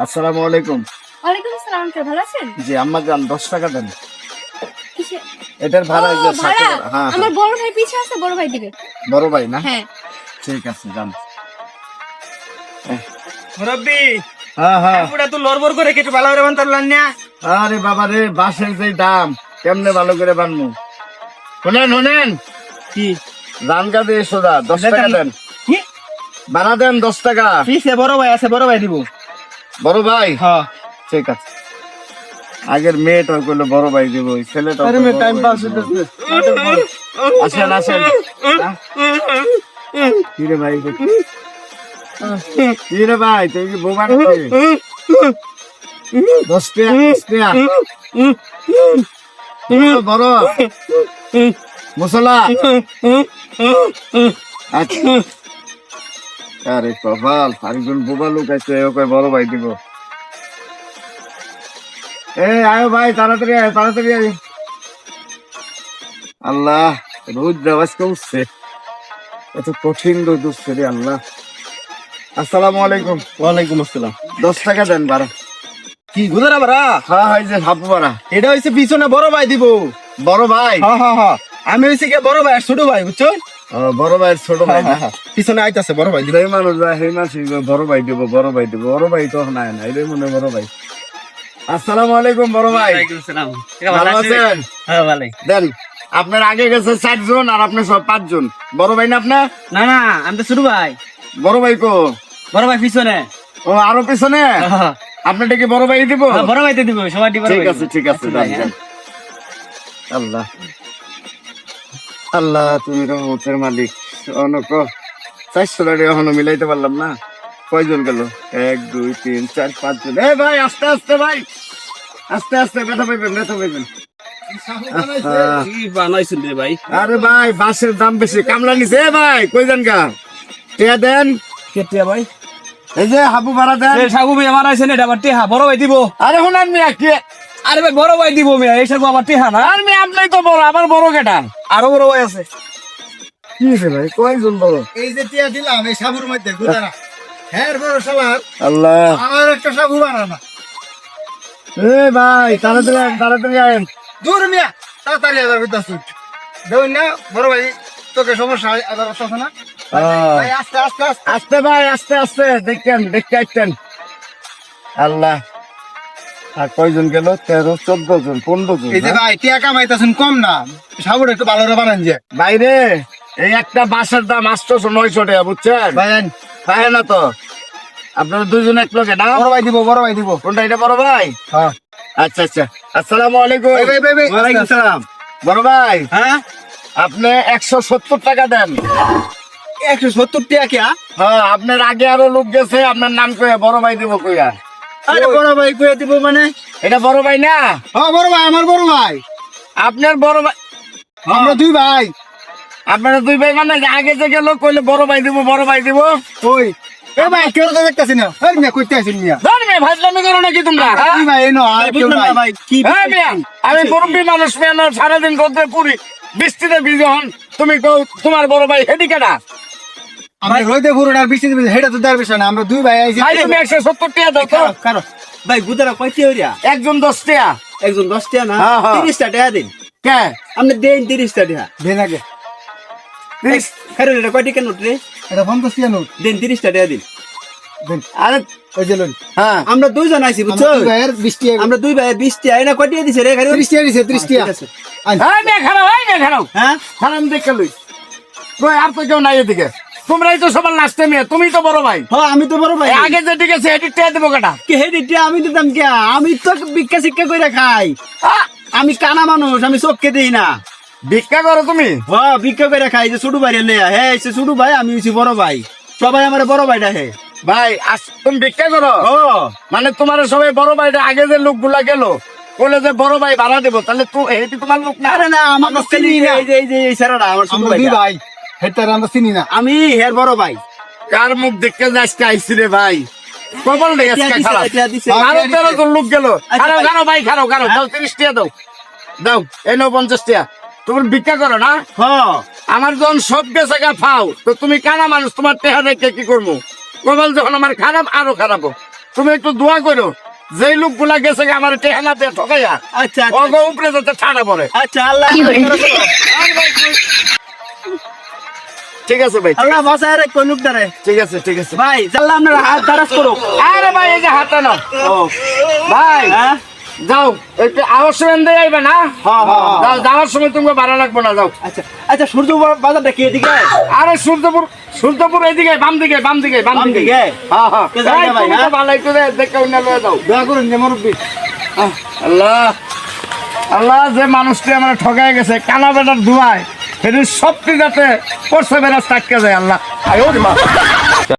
আসসালামু আলাইকুম। ওয়ালাইকুম আসসালাম কে ভালো আছেন? জি আম্মা যান দশ টাকা দেন। কিসে? এটার ভাড়া এই যে ও, ষাট ভাড়া? টাকা। হ্যাঁ আমার হ্যাঁ বড় ভাই পিছে আছে বড় ভাই দিবে বড় ভাই না? হ্যাঁ। ঠিক আছে যান। মুরব্বি হ্যাঁ হ্যাঁ। পুরা তো লড়বড় করে কিছু ভালো করে বানতে পারলেন না। আরে বাবা রে বাসের যে দাম কেমনে ভালো করে বানবো? শোনেন শোনেন। কি? রান গাদে সোজা দশ টাকা দেন। ভাড়া দেন দশ টাকা। পিছে বড় ভাই আছে বড় ভাই দিব। বড় ভাই? হ্যাঁ। ঠিক আছে। আগের মেয়েটা করল বড় ভাই দিব ওই ছেলেটা আরে মেয়ে time pass আসেন আসেন। হ্যাঁ? কি রে ভাই? কি রে ভাই? তুই কি বোমা নাকি? দশ টাকা বড়। মশলা? আচ্ছা। আরে কপাল আরেকজন বোবা লোক আছে ওকে বড় ভাই দিব। এ আয়ো ভাই তাড়াতাড়ি আয় তাড়াতাড়ি আয়। আল্লাহ উঠছে এত কঠিন রোদ উঠছে রে আল্লাহ। আসসালামু আলাইকুম। ওয়ালাইকুম আসসালাম। দশ টাকা দেন বাড়া কি গুদারা বারা হ্যাঁ হয় যে বাড়া এটা হইছে পিছনে বড় ভাই দিব। বড় ভাই? হ্যাঁ হ্যাঁ হ্যাঁ। আমি হইছে কি বড় ভাই আর ছোট ভাই বুঝছ? বড় ভাইয়ের ছোট ভাই হ্যাঁ হ্যাঁ হ্যাঁ। পিছনে আইতাছে বড় ভাই দিব এই মানুষ ভাই সেই মাসি বড় ভাই দিব বড় ভাই দিব। বড় ভাই তো নাই না এটাই মনে বড় ভাই। আসসালামু আলাইকুম বড় ভাই। ভালো আছেন? হ্যাঁ দেন আপনার আগে গেছে চার জন আর আপনি সব পাঁচ জন। বড় ভাই না আপনার না না আমি তো ছোট ভাই। বড় ভাই কো? বড় ভাই পিছনে। ও আরও পিছনে? আপনারটা কি বড় ভাই দিব? বড় ভাইতে দিব সবাই দিব ঠিক আছে ঠিক আছে আচ্ছা, ভাই, যান। আল্লাহ। আল্লাহ তুমি রহমতের মালিক। অনক চারশো টাকা এখনও মিলাইতে পারলাম না। কয়জন গেল? এক দুই তিন চার পাঁচ জন। এ ভাই আস্তে আস্তে ভাই। আস্তে আস্তে ব্যথা পাইবেন ব্যথা পাইবেন। আরে ভাই বাসের দাম বেশি কামলা নিছে এ ভাই। কই যান গা? টিয়া দেন। কেতিয়া ভাই? এই যে হাবু ভাড়া দেন। এই সাগু ভাই আমার আইছেন এটা আবার টেহা বড় ভাই দিব। আরে শুনান মিয়া কে আরে ভাই বড় ভাই দিব মিয়া এই সাগু আবার টেহা না। আর মিয়া আপনি তো বড় আবার বড় কেটা আরও বড় ভাই আছে। কি হয়েছে ভাই? কয়জন বড়? এই যে টিয়া দিলাম এই সাবুর মধ্যে গুদারা। হ্যাঁ বড় সালার আল্লাহ। আমার একটা সাবু বানানা। এ ভাই তাড়াতাড়ি আয়েন, তাড়াতাড়ি আয়েন দূর মিয়া তাড়াতাড়ি আবার বিদ্যা সুট দেখুন না বড় ভাই তোকে সমস্যা হয় আবার আছে না? আহ, আস্তে আস্তে আস্তে। আস্তে ভাই আস্তে আস্তে দেখেন দেখতে আসতেন আল্লাহ। আর কয়জন গেল? তেরো চোদ্দ জন পনেরো জন এই যে হ্যাঁ? ভাই টিয়া কামাইতেছেন কম না। সাবুর একটু ভালো করে বানান যে। বাইরে এই একটা বাসের দাম আটশোশো নয়শো টাকা বুঝছেন? ভাই পায় না তো আপনারা দুজন এক লোকে না বড় ভাই দিব বড় ভাই দিব। কোনটা এটা বড় ভাই? হ্যাঁ। আচ্ছা আচ্ছা। আসসালামু আলাইকুম। ওয়ালাইকুম সালাম। বড় ভাই হ্যাঁ? আপনি একশো সত্তর টাকা দেন। একশো সত্তর টাকা কে হ্যাঁ আপনার আগে আরও লোক গেছে আপনার নাম কইয়া বড় ভাই দিব কইয়া। আরে বড় ভাই কইয়া দিব মানে? এটা বড় ভাই না? হ্যাঁ বড় ভাই আমার বড় ভাই। আপনার বড় ভাই আমরা দুই ভাই। আপনারা দুই ভাই মানে আগে যে গেল কইলে বড় ভাই দিব বড় ভাই দিব। ওই এ ভাই কেউ তো দেখতেছি না। এই মিয়া কইতে আছেন মিয়া। ধরবে ভাজলামি করো নাকি তোমরা হ্যাঁ? দুই ভাই এনো আর কেউ না ভাই কি হ্যাঁ মিয়া আমি মুরব্বী মানুষ মেয়ে না সারাদিন করতে পুরি বৃষ্টিতে ভিজে হন। তুমি কও তোমার বড় ভাই হেডি কেটা আমরা রোদে পুরোটা আর বৃষ্টি দিবে হেটা তো দেওয়ার বিষয় না আমরা দুই ভাই আইছি। ভাই তুমি একশো সত্তর টাকা দাও তো। কারও ভাই গুদারা কয়টি হইরা একজন দশ টাকা একজন দশ টাকা না? হ্যাঁ, হ্যাঁ। তিরিশটা টাকা দিন। কে? আপনি দেন তিরিশটা টাকা দেন আগে। তিরিশ খারে এটা কয়টি কেন রে? এটা পঞ্চাশ টিয়া নোট। দেন তিরিশটা টাকা দিন। দেন। আরে ওই যে লোন হ্যাঁ। আমরা দুইজন আইছি বুঝছ আমরা দুই ভাইয়ের বিশ টিয়া। আমরা দুই ভাই বিশ টাকা দিছে রে খারে ত্রিশ টিয়া দিছে ত্রিশ টিয়া। ঠিক আছে। আন। হ্যাঁ খারাপ হয় খারাপ। হ্যাঁ? খারাপ দেখে লই আর তো কেউ নাই এদিকে। তোমরাই তো সবার লাস্টে মেয়ে তুমি তো বড় ভাই। হ্যাঁ আমি তো বড় ভাই। আগে যে ঠিক আছে এটি টাকা দেবো কেটা? কে হে দিতে আমি দিতাম কে? আমি তো ভিক্ষা শিক্ষা করে খাই। আমি কানা মানুষ আমি চোখকে দিই না। ভিক্ষা করো তুমি? হ্যাঁ ভিক্ষা করে খাই যে ছোট ভাই লে হে সে ছোট ভাই আমি হইছি বড় ভাই। সবাই আমার বড় ভাইটা হে। ভাই আস তুমি ভিক্ষা করো? ও মানে তোমার সবাই বড় ভাইটা আগে যে লোকগুলা গেল বলে যে বড় ভাই ভাড়া দেবো তাহলে তো তোমার লোক না? না আমার। এই যে এই যে এই সারাটা আমার ছোট। ভাই হেটার আমরা চিনি না। আমি হের বড় ভাই। কার মুখ দেখতে যে আজকে আইসি রে ভাই? কবল নেই আজকে টিয়া খারাপ আরও তেরো জন লোক গেল। আচ্ছা, খারাপ ভাই। খারাপ ভাই খারাপ খারাপ। দাও তিরিশ টাকা দাও। দাও এই নাও পঞ্চাশ টাকা তুমি ভিক্ষা করো না? হ্যাঁ আমার যখন সব বেচা গা ফাও। তো তুমি কানা মানুষ তোমার টেহা রেখে কি করব? কবল যখন আমার খারাপ আরও খারাপ তুমি একটু দোয়া করো যেই লোকগুলা গেছে আমার টেহানা দিয়ে ঠকাইয়া আচ্ছা আচ্ছা, উপরে যাতে ছাড়া পড়ে। আচ্ছা আল্লাহ ঠিক আছে ভাই আল্লাহ বাসায় রে কোন ঠিক আছে ঠিক আছে। ভাই আপনার হাত দারাজ করো আরে ভাই এই যে হাতে নাও। ভাই হ্যাঁ? যাও একটু আওয়াজ সময় দিয়ে আইবে না? হ্যাঁ, হ্যাঁ। যাও, যাওয়ার সময় তুমি ভাড়া লাগবে না যাও। আচ্ছা আচ্ছা সূর্য বাজারটা কি এদিকে? আরে সূর্যপুর সূর্যপুর এইদিকে বাম দিকে বাম দিকে বাম দিকে? হ্যাঁ হ্যাঁ। হ্যাঁ? ভালো একটু দেখে অন্য লয়ে যাও। দয়া করুন যে মুরব্বী। আল্লাহ। আল্লাহ যে মানুষটি আমার ঠকায় গেছে কানা বেটার ধুয়ায় সেটি সবটি যাতে পড়ছে বেড়া টাটকে যায় আল্লাহ। আয়োর মা।